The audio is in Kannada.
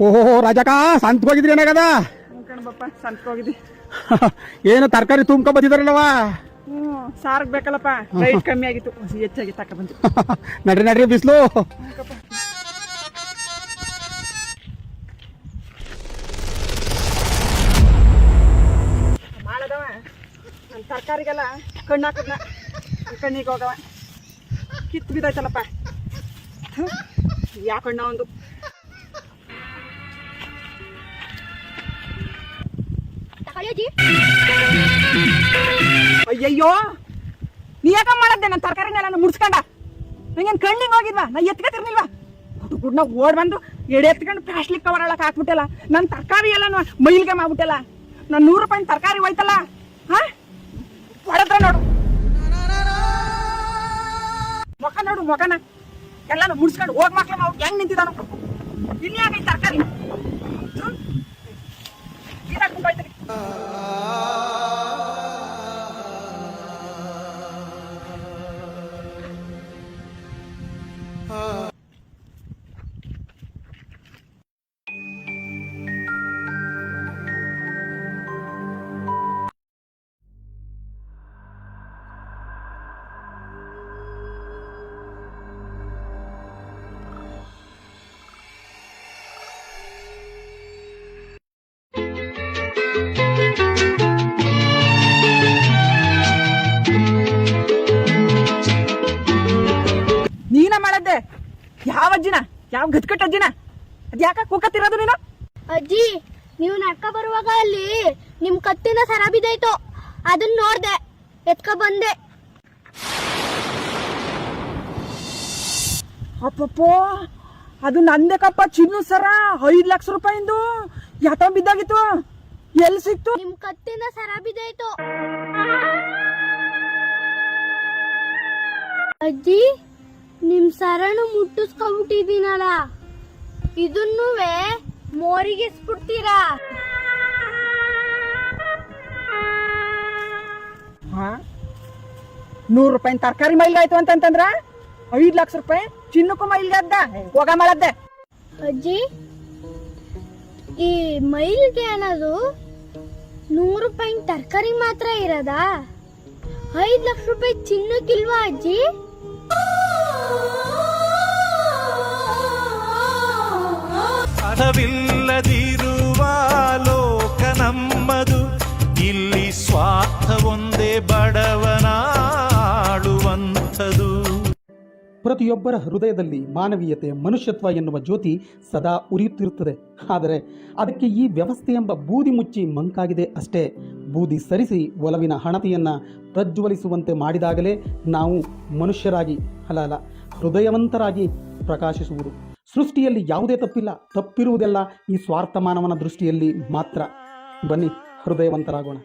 ಓಹೋ ರಾಜಕ ಸಂತ ಹೋಗಿದ್ರಿ ಏನಾಗದ ಕಣಬಪ್ಪ ಸಂತ ಹೋಗಿದ್ದಿ ಏನು ತರಕಾರಿ ತುಂಬ್ಕೊ ಬಂದಿದಾರಲ್ಲವ? ಹ್ಞೂ ಸಾರ್ಗ್ ಬೇಕಲ್ಲಪ್ಪ. ರೈಟ್ ಕಮ್ಮಿ ಆಗಿತ್ತು. ಹೆಚ್ಚಾಗಿ ತಕ ಬಂತು ನಡ್ರಿ ನಡ್ರಿ ಬಿಸ್ಲು. ಮಾಡದವ ನನ್ನ ತರಕಾರಿಗೆಲ್ಲ ಕಣ್ಣು ಹಾಕದ್ನ. ಕಣ್ಣಿಗೆ ಹೋಗವ. ಕಿತ್ತು ಬಿದ್ದಾಯ್ತಲ್ಲಪ್ಪ ಯಾ ಕಣ್ಣ ಒಂದು ಅಯ್ಯಯ್ಯೋ, ನೀ ಯಾಕ ಮಾಡದ್ದೆ? ನನ್ನ ತರಕಾರಿನೆಲ್ಲ ಮುಡ್ಸ್ಕೊಂಡ. ನಂಗೇನು ಕಣ್ಣಿಗೆ ಹೋಗಿದ್ವಾ ನಾ ಗುಡ್ ಗುಡ್ನ ಓಡ್ ಬಂದು ಎಡೆ ಎತ್ಕೊಂಡು ಪ್ಲಾಸ್ಟಿಕ್ ಕವರ್ ಒಳಗೆ ಹಾಕ್ಬಿಟ್ಟಲ್ಲ. ನನ್ನ ತರಕಾರಿ ಎಲ್ಲ ಮೈಲ್ಗೆ ಮಾಡ್ಬಿಟ್ಟಲ್ಲ. ನಾನು ನೂರು ರೂಪಾಯಿ ತರಕಾರಿ ಹೋಯ್ತಲ್ಲ? ಹಾ? ಹೊಡೆದ್ರ ನೋಡು. ಮುಖ ನೋಡು ಮಗನ ಎಲ್ಲಾನು ಮುಡ್ಸ್ಕೊಂಡು ಹೋಗ್ ಮಕ್ಳು ಹೆಂಗ್ ನಿಂತಿದ್ದಾನು ಆಗೈತೆ ತರಕಾರಿ? ಯಾವ ಅಜ್ಜಿನ? ಯಾವ ಗತ್ಕಟ್ ಅಜ್ಜಿನ? ಅದ್ ಯಾಕ ಕೂಕತ್ತಿರೋದು ನೀನು? ಅಜ್ಜಿ ನೀವು ನಡ್ಕ ಬರುವಾಗ ಅಲ್ಲಿ ನಿಮ್ ಕತ್ತಿನ ಸರ ಬಿದ್ದೈತು ಅದನ್ನ ನೋಡ್ದೆ ಎತ್ಕ ಬಂದೆ. ಅಪ್ಪಪ್ಪೋ ಅದು ನಂದಕ್ಕಪ್ಪ ಚಿನ್ನು ಸರ ಐದ್ ಲಕ್ಷ ರೂಪಾಯಿಂದು. ಯಾತ ಬಿದ್ದಾಗಿತ್ತು? ಎಲ್ಲಿ ಸಿಕ್ತು? ನಿಮ್ ಕತ್ತಿನ ಸರ ಬಿದ್ದೈತು ಅಜ್ಜಿ ನಿಮ್ ಸರಣು ಮುಟ್ಟಿಸ್ಕೊಂಡ್ಬಿಟ್ಟಿದೀನಲ್ಲ ಇದನ್ನೂ ಮೋರಿಗೆಸ್ಬಿಡ್ತೀರಾ? ಹಾ? ನೂರು ರೂಪಾಯಿ ತರಕಾರಿ ಮೈಲ್ಗಾಯ್ತು ಅಂತಂತಂದ್ರ? ಐದ್ ಲಕ್ಷ ರೂಪಾಯಿ ಚಿನ್ನಕ್ಕೂ ಮೈಲ್ಗೆ ಅದ್ದ ಹೋಗ ಮಾಡದ್ದೆ ಅಜ್ಜಿ ಈ ಮೈಲ್ಗೆ ಅನ್ನೋದು ನೂರು ರೂಪಾಯಿ ತರಕಾರಿ ಮಾತ್ರ ಇರೋದಾ? ಐದ್ ಲಕ್ಷ ರೂಪಾಯಿ ಚಿನ್ನಕ್ಕಿಲ್ವಾ ಅಜ್ಜಿ? ಅರ್ಥವಿಲ್ಲದಿರುವ ಲೋಕ ಇಲ್ಲಿ ಸ್ವಾರ್ಥ ಒಂದೇ ಬಡವನಾಡುವಂಥದು ಪ್ರತಿಯೊಬ್ಬರ ಹೃದಯದಲ್ಲಿ ಮಾನವೀಯತೆ, ಮನುಷ್ಯತ್ವ ಎನ್ನುವ ಜ್ಯೋತಿ ಸದಾ ಉರಿಯುತ್ತಿರುತ್ತದೆ. ಆದರೆ ಅದಕ್ಕೆ ಈ ವ್ಯವಸ್ಥೆ ಎಂಬ ಬೂದಿ ಮುಚ್ಚಿ ಮಂಕಾಗಿದೆ ಅಷ್ಟೇ. ಬೂದಿ ಸರಿಸಿ ಒಲವಿನ ಹಣತೆಯನ್ನು ಪ್ರಜ್ವಲಿಸುವಂತೆ ಮಾಡಿದಾಗಲೇ ನಾವು ಮನುಷ್ಯರಾಗಿ. ಅಲ್ಲ ಅಲ್ಲ ಹೃದಯವಂತರಾಗಿ ಪ್ರಕಾಶಿಸುವುದು. ಸೃಷ್ಟಿಯಲ್ಲಿ ಯಾವುದೇ ತಪ್ಪಿಲ್ಲ. ತಪ್ಪಿರುವುದೆಲ್ಲ ಈ ಸ್ವಾರ್ಥ ಮಾನವನ ದೃಷ್ಟಿಯಲ್ಲಿ ಮಾತ್ರ. ಬನ್ನಿ ಹೃದಯವಂತರಾಗೋಣ.